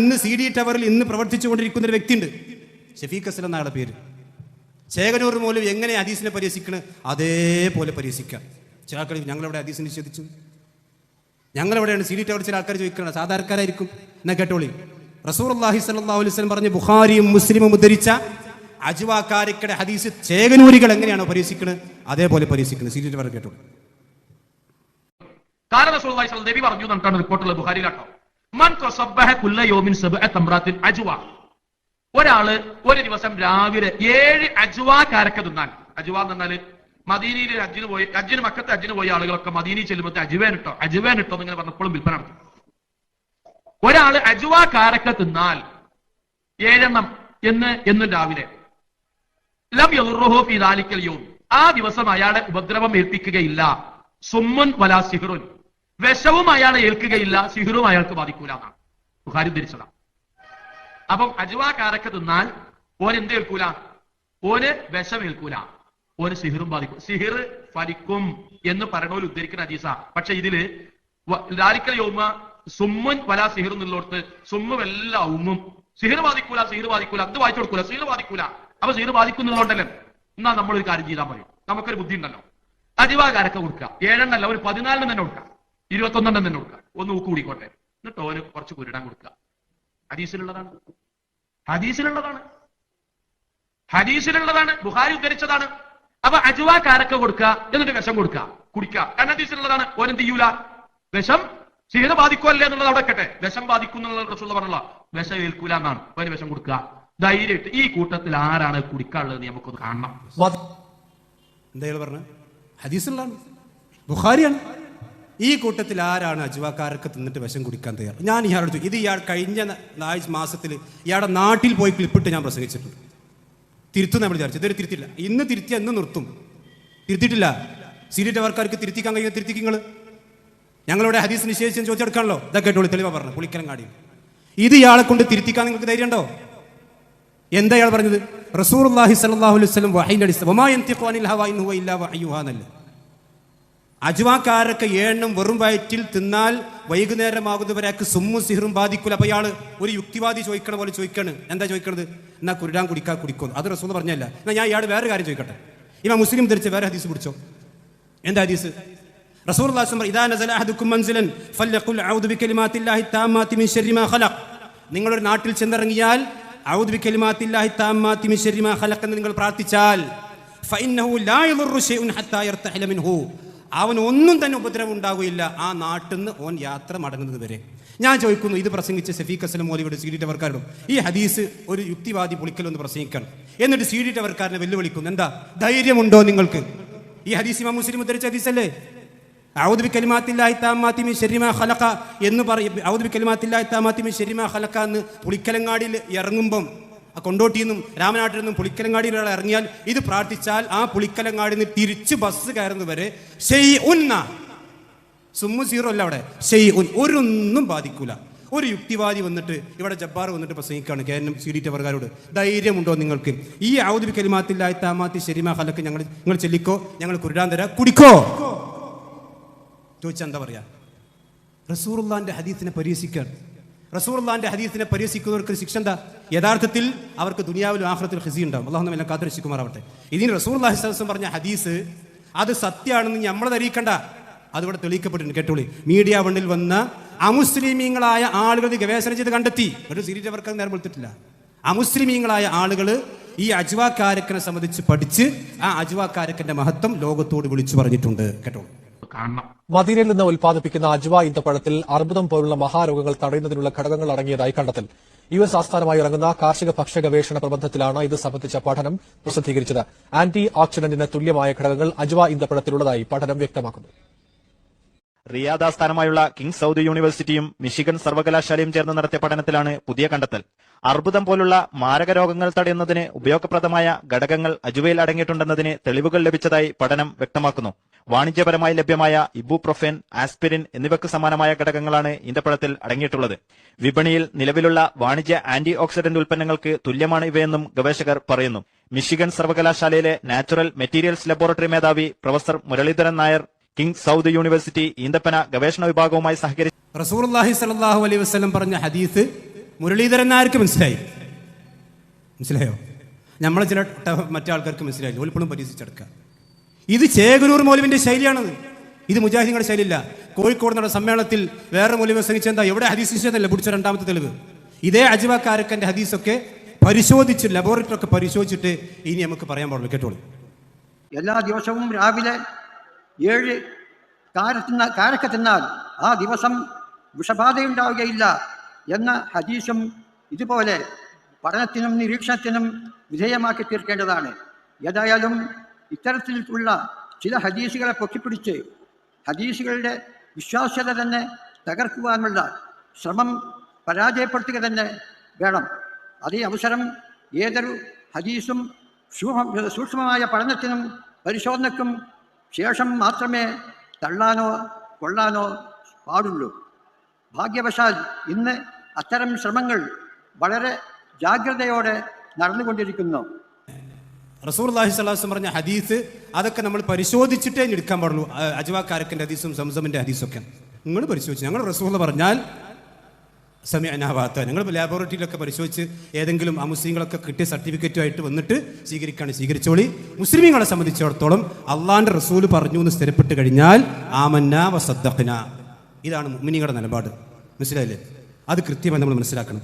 ഇന്ന് C D ടവറിൽ ഇന്ന് പ്രവർത്തിച്ചുകൊണ്ടിരിക്കുന്ന ഒരു വ്യക്തിയുണ്ട്. ഷഫീഖ് അസ്ലം എന്നാണ് പേര്. ശേഖരൂർ മൂലം എങ്ങനെ അദീസിനെ പരിഹസിക്കണ്? അതേപോലെ പരിഹസിക്കാം. ചില ആൾക്കാർ ഞങ്ങളവിടെ അദീസ് നിഷേധിച്ചു? ഞങ്ങളെവിടെയാണ്? സി ഡി ടവർ ചില ആൾക്കാർ ചോദിക്കണം സാധാരണക്കാരായിരിക്കും. എന്നാ കേട്ടോളി. റസൂർ അള്ളാഹി സല്ലാ അലൈവലം പറഞ്ഞ് ബുഖാരിയും മുസ്ലിമും ഉദ്ധരിച്ച അജുവാക്കാരിക്കടെ ഹദീസ് ചേകനൂരികൾ എങ്ങനെയാണോ പരിഹസിക്കുന്നത് അതേപോലെ പരിഹസിക്കുന്നത് സി ഡി ടവർ സ്വല്ലല്ലാഹു നബി പറഞ്ഞു നമുക്കാണ് റിപ്പോർട്ടുള്ളത് ബുഖാരിയിലാട്ടോ. ഒരാൾ ഒരു ദിവസം രാവിലെ ഏഴ് അജ്വ കാരക്ക തിന്നാൻ. അജ്വ എന്ന് പറഞ്ഞാൽ മദീനയിൽ അജ്ജിന് പോയി അജ്ജിന് മക്കത്തെ അജ്ജിന് പോയ ആളുകളൊക്കെ മദീനയിൽ ചെല്ലുമ്പോൾ അജുവേൻ ഇട്ടോ അജുവേൻ ഇട്ടോ എന്നിങ്ങനെ പറഞ്ഞപ്പോഴും വിൽപ്പന നടത്തും. ഒരാൾ അജുവ കാരക്ക തിന്നാൽ ഏഴെണ്ണം എന്ന് എന്നും രാവിലെ. ലം യദുറുഹു ഫീ ദാലിക്കൽ യൗം. ആ ദിവസം അയാളെ ഉപദ്രവം ഏൽപ്പിക്കുകയില്ല. സുമ്മുൻ വലാ സിഹ്റുൻ. വിഷവും അയാളെ ഏൽക്കുകയില്ല സിഹുറും അയാൾക്ക് ബാധിക്കൂല എന്നാണ്. ബുഹാരി ധരിച്ചതാണ് അപ്പം അജുവാ കാരക്ക തിന്നാൽ ഓൻ എന്ത് ഏൽക്കൂല? ഓന് വിഷം ഏൽക്കൂല. ഓന് സിഹിറും ബാധിക്കും. സിഹിർ ഫലിക്കും എന്ന് പറയണോൽ ഉദ്ധരിക്കുന്ന അജീസ പക്ഷെ ഇതിൽ ലാലിക്കൽ യോമ സുമ്മുൻ വലാ സിഹിർ എന്നുള്ളോർത്ത് സുമ്മും എല്ലാ ഉമ്മും സിഹിർ ബാധിക്കൂല സിഹിർ ബാധിക്കൂല അത് വായിച്ചു കൊടുക്കൂല? സിഹിർ ബാധിക്കൂല. അപ്പൊ സിഹിർ ബാധിക്കുന്നുള്ളതുകൊണ്ടല്ലേ എന്നാ നമ്മളൊരു കാര്യം ചെയ്താൽ മതി. നമുക്കൊരു ബുദ്ധി ഉണ്ടല്ലോ അജിവാകാരൊക്കെ കൊടുക്കുക. ഏഴെണ്ണല്ല ഒരു പതിനാലിന് തന്നെ കൊടുക്കുക. ഇരുപത്തൊന്നെണ്ണം തന്നെ കൊടുക്കുക ഒന്ന് ഊക്ക് കൂടിക്കോട്ടെ. എന്നിട്ട് ഓന് കുറച്ച് കുരുടാൻ കൊടുക്കുക. ഹദീസിലുള്ളതാണ്. ഹദീസിലുള്ളതാണ്. ഹദീസിലുള്ളതാണ്. ബുഹാരി ഉദ്ധരിച്ചതാണ്. അപ്പൊ അജുവാക്കാരൊക്കെ കൊടുക്കുക എന്നിട്ട് വിഷം കൊടുക്കുക. കുടിക്കുക. കാരണം ഹദീസിലുള്ളതാണ്. ഓനെന്ത് ചെയ്യൂല? വിഷം ക്ഷീണ ബാധിക്കുമല്ലേ എന്നുള്ളത് അവിടെ വെക്കട്ടെ. വിഷം ബാധിക്കും എന്നുള്ള റസൂള്ള പറഞ്ഞല്ലോ. വിഷം ഏൽക്കൂല എന്നാണ്. ഓന് വിഷം കൊടുക്കുക. ധൈര്യമായിട്ട് ഈ കൂട്ടത്തിൽ ആരാണ് കുടിക്കാനുള്ളത് നമുക്കൊന്ന് കാണണം. എന്താ ഇയാൾ ഹദീസിലാണ് ബുഹാരിയാണ് ഈ കൂട്ടത്തിൽ ആരാണ് അജുവാക്കാരൊക്കെ തിന്നിട്ട് വിഷം കുടിക്കാൻ തയ്യാർ ഞാൻ ഇയാളോട് ഇത് ഇയാൾ കഴിഞ്ഞ മാസത്തിൽ ഇയാളുടെ നാട്ടിൽ പോയി ക്ലിപ്പിട്ട് ഞാൻ പ്രസംഗിച്ചിട്ടുണ്ട്. തിരുത്തും നമ്മൾ വിചാരിച്ചു. ഇതൊരു തിരുത്തില്ല ഇന്ന് തിരുത്തി എന്ന് നിർത്തും. തിരുത്തിയിട്ടില്ല? സീരിയറ്റ് അവർക്കാർക്ക് തിരുത്തിക്കാൻ കഴിയുന്ന തിരുത്തിക്ക് നിങ്ങൾ ഞങ്ങളുടെ ഹദീസ് നിഷേധിച്ചെന്ന് ചോദിച്ചെടുക്കാണല്ലോ? ഇതൊക്കെ കേട്ടോളി തെളിവാ പറഞ്ഞു പുളിക്കലങ്ങാടി ഇത് ഇയാളെ കൊണ്ട് തിരുത്തിക്കാൻ നിങ്ങൾക്ക് ധൈര്യമുണ്ടോ എന്താ ഇയാൾ പറഞ്ഞത്? റസൂർ സല്ലല്ലാഹു അലൈഹി വസല്ലം വഹയിന്റെ അടിസ്ഥാനം അജ്വാക്കാരൊക്കെ ഏണ്ണം വെറും വയറ്റിൽ തിന്നാൽ വൈകുന്നേരമാകുന്നവരേക്ക് സുമ്മും സിഹറും ബാധിക്കൂല. അപ്പോൾ ഇയാൾ ഒരു യുക്തിവാദി ചോദിക്കണ പോലെ ചോദിക്കാണ്. എന്താ ചോദിക്കണത്? എന്നാ കുരുടാൻ കുടിക്കാ കുടിക്കുന്നു. അത് റസൂന്ന് പറഞ്ഞല്ല എന്നാ ഞാൻ ഇയാൾ വേറെ കാര്യം ചോദിക്കട്ടെ? ഇവ മുസ്ലിം ധരിച്ച വേറെ ഹദീസ് പിടിച്ചോ? എന്താ ഹദീസ്? നിങ്ങളൊരു നാട്ടിൽ ചെന്നിറങ്ങിയാൽ നിങ്ങൾ പ്രാർത്ഥിച്ചാൽ അവൻ ഒന്നും തന്നെ ഉപദ്രവം ഉണ്ടാകുകയില്ല ആ നാട്ടിൽ നിന്ന് ഓൻ യാത്ര മടങ്ങുന്നത് വരെ. ഞാൻ ചോദിക്കുന്നു ഇത് പ്രസംഗിച്ച സഫീഖ് അസ്ലം മോദിയുടെ സി ഈ ഹദീസ് ഒരു യുക്തിവാദി പൊളിക്കലൊന്ന് പ്രസംഗിക്കണം. എന്നിട്ട് സി വെല്ലുവിളിക്കുന്നു എന്താ? ധൈര്യമുണ്ടോ നിങ്ങൾക്ക്? ഈ ഹദീസ് ഇമാം മുസ്ലിം ഉദ്ധരിച്ച ഹദീസല്ലേ? ഔദ്ബി ബി കലിമാത്തില്ലാഹി താമാത്തി ഹലക്ക എന്ന് പറയും ഔദ്ബി ബി ശരിമ ഹലക്ക എന്ന് പുളിക്കലങ്ങാടിയിൽ ഇറങ്ങുമ്പം ആ നിന്നും രാമനാട്ടിൽ നിന്നും പുളിക്കലങ്ങാടിയിൽ ഒരാൾ ഇറങ്ങിയാൽ ഇത് പ്രാർത്ഥിച്ചാൽ ആ പുളിക്കലങ്ങാടിയിൽ നിന്ന് തിരിച്ച് ബസ് കയറുന്നവരെ ഷെയ് ഉന്ന സുമ്മു സീറോ അല്ല അവിടെ. ഒരൊന്നും ബാധിക്കൂല. ഒരു യുക്തിവാദി വന്നിട്ട് ഇവിടെ ജബ്ബാർ വന്നിട്ട് പ്രസംഗിക്കുകയാണ് കെ എൻ സി ഡി ധൈര്യമുണ്ടോ നിങ്ങൾക്ക്? ഈ ഔദ്യോഗിക ബി കലിമാത്തില്ലാഹി താമാത്തി ശരിമാ ഹലക്ക് ഞങ്ങൾ നിങ്ങൾ ചെല്ലിക്കോ? ഞങ്ങൾ കുരുടാൻ തരാം. കുടിക്കോ? ചോദിച്ചാൽ എന്താ പറയാ? റസൂർ ഹദീസിനെ പരിഹസിക്കാൻ റസൂറുല്ലാന്റെ ഹദീസിനെ പരിഹസിക്കുന്നവർക്ക് ശിക്ഷ എന്താ? യഥാർത്ഥത്തിൽ അവർക്ക് ദുനിയാവിലും ആഹ്റത്തിൽ ഹസി ഉണ്ടാവും. അള്ളാഹു എല്ലാം കാത്തിരശിക്കുമാറാവട്ടെ ഇതിന് റസൂർ സ്വലം പറഞ്ഞ ഹദീസ് അത് സത്യമാണെന്ന് നമ്മൾ ധരിക്കണ്ട അതിവിടെ തെളിയിക്കപ്പെട്ടിട്ടുണ്ട്. കേട്ടോളി. മീഡിയ വണ്ണിൽ വന്ന അമുസ്ലിമീങ്ങളായ ആളുകൾ ഗവേഷണം ചെയ്ത് കണ്ടെത്തി. ഒരു സീരീസ് അവർക്ക് നേരം കൊടുത്തിട്ടില്ല അമുസ്ലിമീങ്ങളായ ആളുകൾ ഈ അജ്വാക്കാരക്കനെ സംബന്ധിച്ച് പഠിച്ച് ആ അജ്വാക്കാരക്കന്റെ മഹത്വം ലോകത്തോട് വിളിച്ചു പറഞ്ഞിട്ടുണ്ട്. കേട്ടോളൂ. കാണണം. മദീനയിൽ നിന്ന് ഉൽപ്പാദിപ്പിക്കുന്ന അജ്വ ഈന്തപ്പഴത്തിൽ അർബുദം പോലുള്ള മഹാരോഗങ്ങൾ തടയുന്നതിനുള്ള ഘടകങ്ങൾ അടങ്ങിയതായി കണ്ടെത്തൽ. യു എസ് ആസ്ഥാനമായി ഇറങ്ങുന്ന കാർഷിക ഭക്ഷ്യ ഗവേഷണ പ്രബന്ധത്തിലാണ് ഇത് സംബന്ധിച്ച പഠനം പ്രസിദ്ധീകരിച്ചത്. ആന്റി ഓക്സിഡന്റിന് തുല്യമായ ഘടകങ്ങൾ അജ്വ ഈന്തപ്പഴത്തിലുള്ളതായി പഠനം വ്യക്തമാക്കുന്നു. റിയാദ് ആസ്ഥാനമായുള്ള കിങ് സൗദി യൂണിവേഴ്സിറ്റിയും മിഷിഗൺ സർവകലാശാലയും ചേർന്ന് നടത്തിയ പഠനത്തിലാണ് പുതിയ കണ്ടെത്തൽ. അർബുദം പോലുള്ള മാരക രോഗങ്ങൾ തടയുന്നതിന് ഉപയോഗപ്രദമായ ഘടകങ്ങൾ അജുവയിൽ അടങ്ങിയിട്ടുണ്ടെന്നതിന് തെളിവുകൾ ലഭിച്ചതായി പഠനം വ്യക്തമാക്കുന്നു. വാണിജ്യപരമായി ലഭ്യമായ ഇബുപ്രൊഫെൻ ആസ്പിരിൻ എന്നിവയ്ക്ക് സമാനമായ ഘടകങ്ങളാണ് ഈന്തപ്പഴത്തിൽ അടങ്ങിയിട്ടുള്ളത്. വിപണിയിൽ നിലവിലുള്ള വാണിജ്യ ആന്റി ഓക്സിഡന്റ് ഉൽപ്പന്നങ്ങൾക്ക് തുല്യമാണ് ഇവയെന്നും ഗവേഷകർ പറയുന്നു. മിഷിഗൺ സർവകലാശാലയിലെ നാച്ചുറൽ മെറ്റീരിയൽസ് ലബോറട്ടറി മേധാവി professor Muraleedharan Nair King Saud university ഈന്തപ്പന ഗവേഷണ വിഭാഗവുമായി സഹകരിച്ച് റസൂർഹി സലാഹു അലൈഹി വസ്ലം പറഞ്ഞ ഹദീസ് മുരളീധരൻ ആർക്ക് മനസ്സിലായി? മനസ്സിലായോ? നമ്മളെ ചില മറ്റു ആൾക്കാർക്ക് മനസ്സിലായി ഒലിപ്പോഴും പരീക്ഷിച്ചെടുക്കുക ഇത് ചേകനൂർ മൗലവിന്റെ ശൈലിയാണത്. ഇത് മുജാഹിദിങ്ങളുടെ ശൈലിയില്ല. കോഴിക്കോട് നടന്ന സമ്മേളനത്തിൽ വേറെ മൗലവി പ്രസംഗിച്ച എന്താ? എവിടെ ഹദീസ് നിഷേധമല്ല പിടിച്ച രണ്ടാമത്തെ തെളിവ്. ഇതേ അജിവാക്കാരക്കന്റെ ഹദീസൊക്കെ പരിശോധിച്ച് ലബോറട്ടറി ഒക്കെ പരിശോധിച്ചിട്ട് ഇനി നമുക്ക് പറയാൻ പാടുള്ളൂ. കേട്ടോളൂ. എല്ലാ ദിവസവും രാവിലെ ഏഴ് കാര തിന്ന കാരക്ക തിന്നാൽ ആ ദിവസം വിഷബാധയുണ്ടാവുകയില്ല എന്ന ഹദീസും ഇതുപോലെ പഠനത്തിനും നിരീക്ഷണത്തിനും വിധേയമാക്കി തീർക്കേണ്ടതാണ്. ഏതായാലും ഇത്തരത്തിലുള്ള ചില ഹദീസുകളെ പൊക്കിപ്പിടിച്ച് ഹദീസുകളുടെ വിശ്വാസ്യത തന്നെ തകർക്കുവാനുള്ള ശ്രമം പരാജയപ്പെടുത്തുക തന്നെ വേണം. അതേ അവസരം ഏതൊരു ഹദീസും സൂക്ഷ്മമായ പഠനത്തിനും പരിശോധനയ്ക്കും ശേഷം മാത്രമേ തള്ളാനോ കൊള്ളാനോ പാടുള്ളൂ. ഭാഗ്യവശാൽ ഇന്ന് അത്തരം ശ്രമങ്ങൾ വളരെ ജാഗ്രതയോടെ നടന്നുകൊണ്ടിരിക്കുന്നു. റസൂർ അള്ളാഹി സ്വലാസം പറഞ്ഞ ഹദീസ് അതൊക്കെ നമ്മൾ പരിശോധിച്ചിട്ടേ എടുക്കാൻ പാടുള്ളൂ. അജ്വാ അജ്വാക്കാരക്കന്റെ ഹദീസും സംസമിന്റെ ഹദീസൊക്കെ നിങ്ങൾ പരിശോധിച്ചു. ഞങ്ങൾ റസൂർ പറഞ്ഞാൽ സമയനാവാത്ത ഞങ്ങൾ ലാബോറട്ടറിയിലൊക്കെ പരിശോധിച്ച് ഏതെങ്കിലും ആ മുസ്ലിങ്ങളൊക്കെ കിട്ടിയ സർട്ടിഫിക്കറ്റുമായിട്ട് വന്നിട്ട് സ്വീകരിക്കുകയാണ് സ്വീകരിച്ചോളി. മുസ്ലിമീങ്ങളെ സംബന്ധിച്ചിടത്തോളം അള്ളാന്റെ റസൂൽ പറഞ്ഞു എന്ന് സ്ഥിരപ്പെട്ട് കഴിഞ്ഞാൽ ആമന്ന വസദ്ദഖ്ന ഇതാണ് മുഅ്മിനീങ്ങളുടെ നിലപാട്. മനസ്സിലായില്ലേ? അത് കൃത്യമായി നമ്മൾ മനസ്സിലാക്കണം.